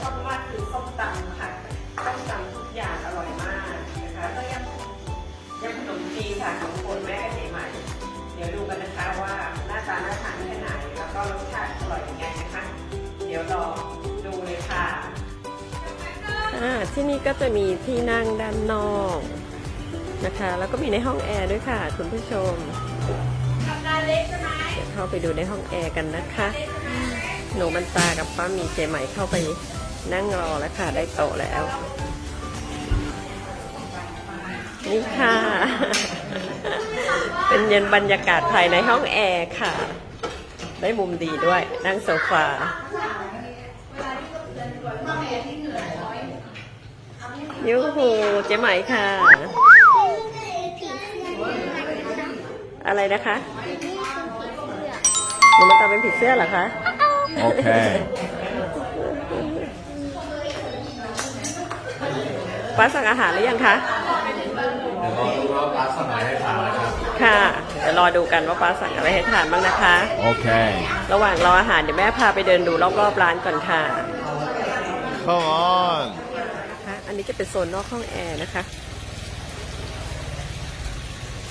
ชอบมากคือส้มตำค่ะส้มตำทุกอย่างอร่อยมากนะคะก็ยำยำขนมจีนค่ะของคนแม่กับเจ๊ใหม่เดี๋ยวดูกันนะคะว่าหน้าตาน่าทานแค่ไหนแล้วก็รสชาติอร่อยยังไงนะคะ เดี๋ยวรอดูเลยค่ะอ่าที่นี่ก็จะมีที่นั่งด้านนอกนะคะ แล้วก็มีในห้องแอร์ด้วยค่ะ คุณผู้ชมเดี๋ยวเข้าไปดูในห้องแอร์กันนะคะ หนูมันตากับป้ามีเจใหม่เข้าไป นั่งรอแล้วค่ะ ได้โต๊ะแล้ว นี่ค่ะ เป็นเย็นบรรยากาศภายในห้องแอร์ค่ะ ได้มุมดีด้วย นั่งโซฟายูหูเจ๊ไหมค่ะ อะไรนะคะหนูมาตามเป็นผีเสื้อเหรอคะ Okay. ป้าสั่งอาหารหรือยังคะเดี๋ยวรอดูว่าป้าสั่งอะไรให้ทานนะครับค่ะเดี๋ยวรอดูกันว่าป้าสั่งอะไรให้ทานบ้างนะคะ Okay. ระหว่างรออาหารเดี๋ยวแม่พาไปเดินดูรอบๆร้านก่อนค่ะ Come on. นะคะอันนี้จะเป็นโซนนอกห้องแอร์นะคะ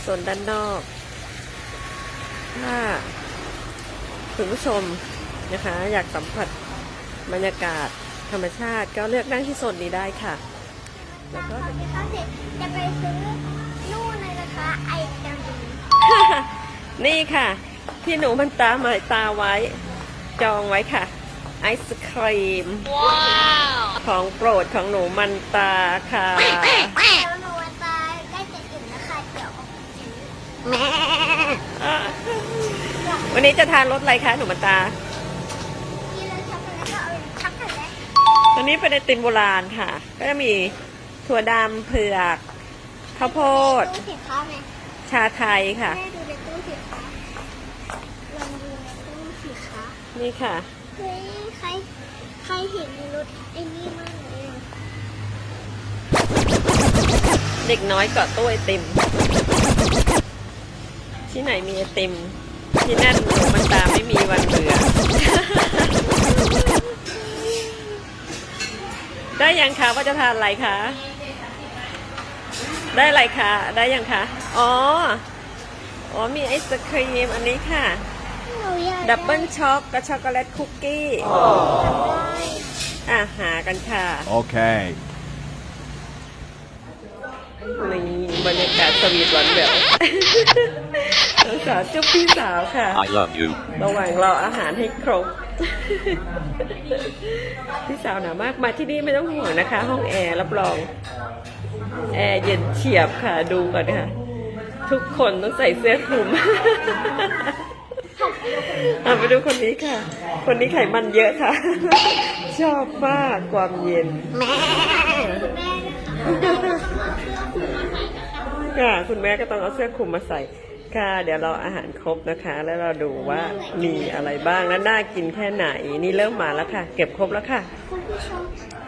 โซนด้านนอกถ้าคุณผู้ชมนะคะ อยากสัมผัสบรรยากาศธรรมชาติก็เลือกนั่งที่โซนนี้ได้ค่ะ แล้วก็ที่เขาเสร็จจะไปซื้อนู่นเลยนะคะไอจังนี่ค่ะ ที่หนูมันตาหมายตาไว้ จองไว้ค่ะ ไอศครีมว้าวของโปรดของหนูมันตาค่ะแล้วหนูว่าตายได้จะอิ่มนะคะเดี๋ยวแม่วันนี้จะทานรสอะไรคะหนูมันตากินแล้วช็อกโกแลตก็เอาช็อกโกแลตตัวนี้เป็นไอติมโบราณค่ะ ก็จะมี ถั่วดำเผือกข้าวโพด ตู้สินค้าไหมชาไทยค่ะ แม่ดูในตู้สินค้าลองดูในตู้สินค้านี่ค่ะ เฮ้ยใครใครเห็นรถไอ้นี่มั่งเลยเด็กน้อยเกาะตู้ไอติม ที่ไหนมีไอติม ที่นั่นหนูมันตาไม่มีวันเบื่อ ได้ยังคะว่าจะทานอะไรคะ ได้อะไรคะ ได้ยังคะ อ๋อ อ๋อ มีไอศครีมอันนี้ค่ะ หนูอยากดับเบิลช็อกกับช็อกโกแลตคุกกี้ได้อะหากันค่ะ Okay. นี่บรรยากาศสวีทหวานแหวว น้องสาวจุ๊บพี่สาวค่ะ I love you. ระหว่างรออาหารให้ครบ พี่สาวหนาวมากมาที่นี่ไม่ต้องห่วงนะคะ ห้องแอร์รับรอง แอร์เย็นเฉียบค่ะ ดูก่อนค่ะ ทุกคนต้องใส่เสื้อคลุมเอาไปดูคนนี้ค่ะ คนนี้ไขมันเยอะค่ะ ชอบมากความเย็น แม่คุณแม่ด้วยค่ะค่ะ คุณแม่ก็ต้องเอาเสื้อคลุมมาใส่ ค่ะ เดี๋ยวเราอาหารครบนะคะ แล้วเราดูว่ามีอะไรบ้างและน่ากินแค่ไหน นี่เริ่มมาแล้วค่ะ เก็บครบแล้วค่ะ คุณผู้ชม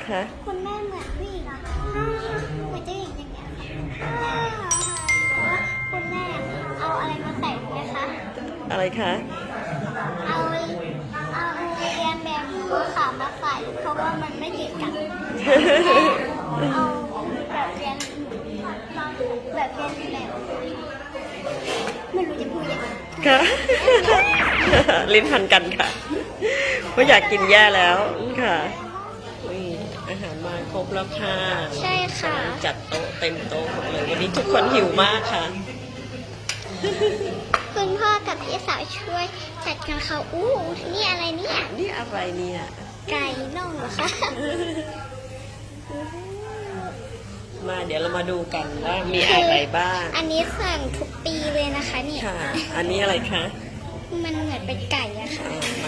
ค่ะ อะไรคะ เอาเอาเรียนแบบภูเขามาใส่เพราะว่ามันไม่ติดกันเอาแบบเรียนแบบเรียนแบบไม่รู้จะพูดยังไงค่ะ ลิ้นพันกันค่ะเพราะอยากกินแย่แล้วค่ะนี่อาหารมาครบแล้วค่ะ ใช่ค่ะ จัดโต๊ะเต็มโต๊ะหมดเลย วันนี้ทุกคนหิวมากค่ะ คุณพ่อกับพี่สาวช่วยจัดกันค่ะอู้นี่อะไรเนี่ยนี่อะไรเนี่ย ไก่น่องเหรอคะมาเดี๋ยวเรามาดูกันว่ามีอะไรบ้าง อันนี้สั่งทุกปีเลยนะคะเนี่ย ค่ะ อันนี้อะไรคะ มันเหมือนเป็นไก่อะค่ะ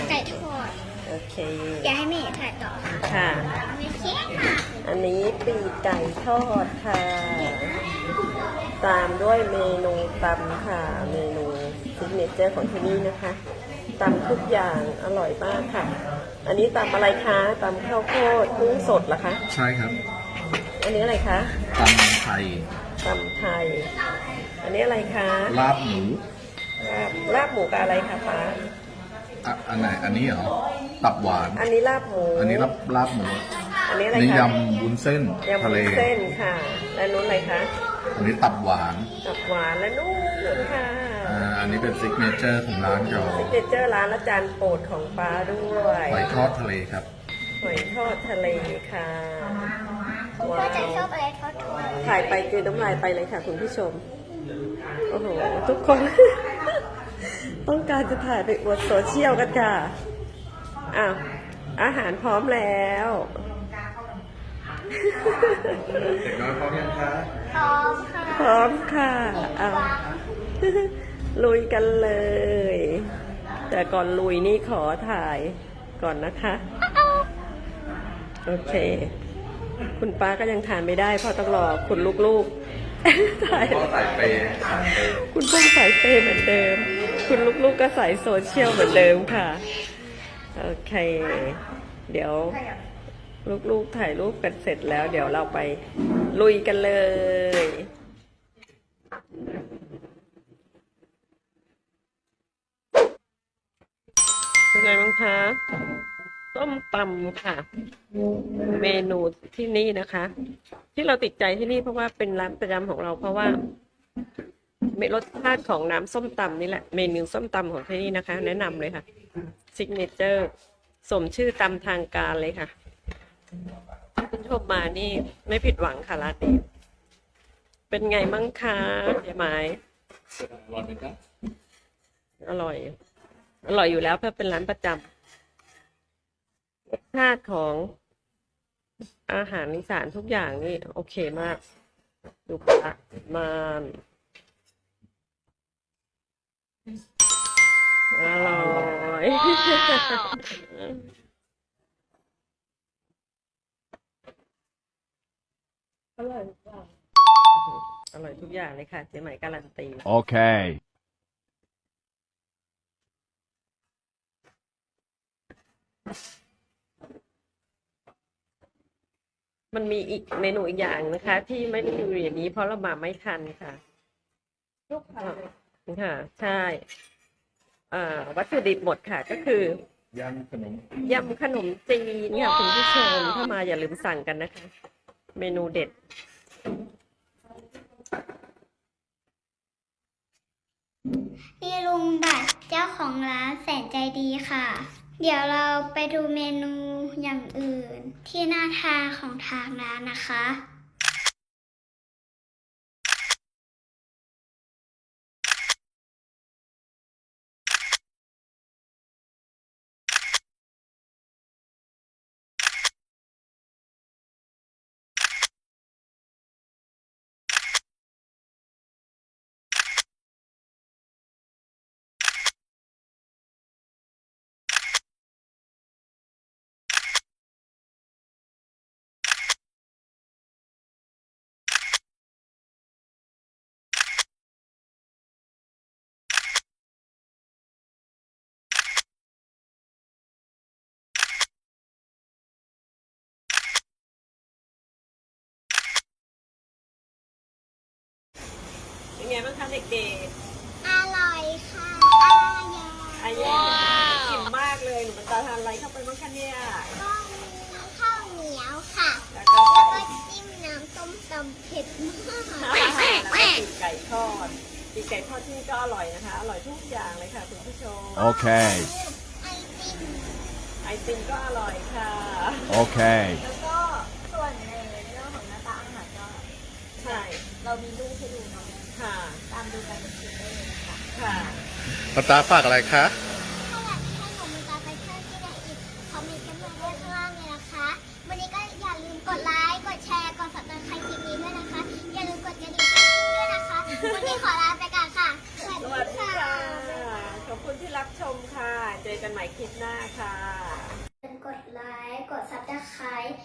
ไก่ทอด โอเค อยากให้แม่ถ่ายต่อค่ะค่ะ ไม่ใช่ค่ะอันนี้ปีกไก่ทอดค่ะ ตามด้วยเมนูตำค่ะ เมนูซิกเนเจอร์ของที่นี่นะคะตำทุกอย่างอร่อยมากค่ะ อันนี้ตำอะไรคะตำข้าวโพดกุ้งสดเหรอคะ ใช่ครับอันนี้อะไรคะตำไทยตำไทย อันนี้อะไรคะ ลาบหมูลลาบลาบหมูกับอะไรคะป้า อะอันไหนอันนี้เหรอตับหวาน อันนี้ลาบหมูอันนี้ลาบลาบหมูอันนี้อะไรอันนี้คะยำวุ้นเส้นยำทะเล วุ้นเส้นค่ะ และนู้นอะไรคะอันนี้ตับหวานตับหวานและนู่นค่ะอ่าอันนี้เป็นซิกเนเจอร์ของร้านเราซิกเนเจอร์ร้านละจานโปรดของป้าด้วยหอยทอดทะเลครับ หอยทอดทะเลค่ะคุณพ่อจะชอบอะไรทอดทอดถ่ายไปคือน้ำลายไปเลยค่ะ คุณผู้ชมโอ้โหทุกคน ต้องการจะถ่ายไปอวดโซเชียลกันค่ะอ้าวอาหารพร้อมแล้ว เด็กน้อยพร้อมยังคะพร้อมค่ะพร้อมค่ะอ้าวลุยกันเลย แต่ก่อนลุยนี่ขอถ่ายก่อนนะคะ โอเค คุณป้าก็ยังทานไม่ได้ เพราะต้องรอคุณลูกๆถ่ายพ่อใส่เปย์ใส่เปย์คุณพ่อสายเปย์เหมือนเดิม คุณลูกๆก็สายโซเชียลเหมือนเดิมค่ะ โอเค เดี๋ยว ลูกๆถ่ายรูปกันเสร็จแล้ว เดี๋ยวเราไปลุยกันเลยเป็นไงบ้างคะต้มตำค่ะ เมนูที่นี่นะคะ ที่เราติดใจที่นี่เพราะว่าเป็นร้านประจำของเราเพราะว่า รสชาติของน้ำส้มตำนี่แหละ เมนูส้มตำของที่นี่นะคะ แนะนำเลยค่ะซิกเนเจอร์สมชื่อตำทางการเลยค่ะคุณชมมานี่ไม่ผิดหวังค่ะร้านนี้ เป็นไงมั่งคะเดี๋ยวหมายร้อนไหมครับอร่อย อร่อยอยู่แล้วเพราะเป็นร้านประจำรสชาติของอาหารอีสานทุกอย่างนี่ โอเคมาก ดูปลามัน อร่อยอร่อยทุกอย่างอร่อยทุกอย่างเลยค่ะ เจ๊ใหม่การันตี Okay. มันมีอีกเมนูอีกอย่างนะคะ ที่ไม่ได้อยู่อย่างนี้เพราะเรามาไม่ทันค่ะค่ะ ใช่อ่า วัตถุดิบหมดค่ะก็คือยำขนมยำขนมจีนค่ะคุณผู้ชมถ้ามาอย่าลืมสั่งกันนะคะ เมนูเด็ดนี่ลุงบัตรเจ้าของร้านแสนใจดีค่ะ เดี๋ยวเราไปดูเมนูอย่างอื่นที่น่าทานของทางร้านนะคะ บ้างคะเด็กอร่อยค่ะๆอายาอิ่มมากเลย หนูมันตาทานอะไรเข้าไปบ้างคะเนี่ยก็มีข้าวเหนียวค่ะ แล้วก็แล้วไก่ก็จิ้มน้ำส้มตำเผ็ดมาก แล้วก็ปีกไก่ทอดปีกไก่ทอดที่นี่ก็อร่อยนะคะ อร่อยทุกอย่างเลยค่ะคุณผู้ชม Okay. ไอติมไอติมก็อร่อยค่ะ Okay. แล้วก็ส่วนในเรื่องของหน้าตาอาหารก็ ใช่ เรามีรูปให้ดูเนาะ ค่ะ ตามดูกันเป็นคลิปได้เลยนะคะค่ะปตาฝากอะไรคะ ถ้าอยากให้หนูมีตาไปเที่ยวที่ไหนอีกคอมเมนต์กันมาได้ข้างล่างเลยนะคะ วันนี้ก็อย่าลืมกดไลค์ กดแชร์ กดสับสไครต์คลิปนี้ด้วยนะคะ อย่าลืมกดกระดิ่งให้ด้วยนะคะ วันนี้ขอลาไปก่อนค่ะ สวัสสดีวัสดีค่ะ ค่ะ ขอบคุณที่รับชมค่ะ เจอกันใหม่คลิปหน้าค่ะ กดไลค์ กดซับสไครต์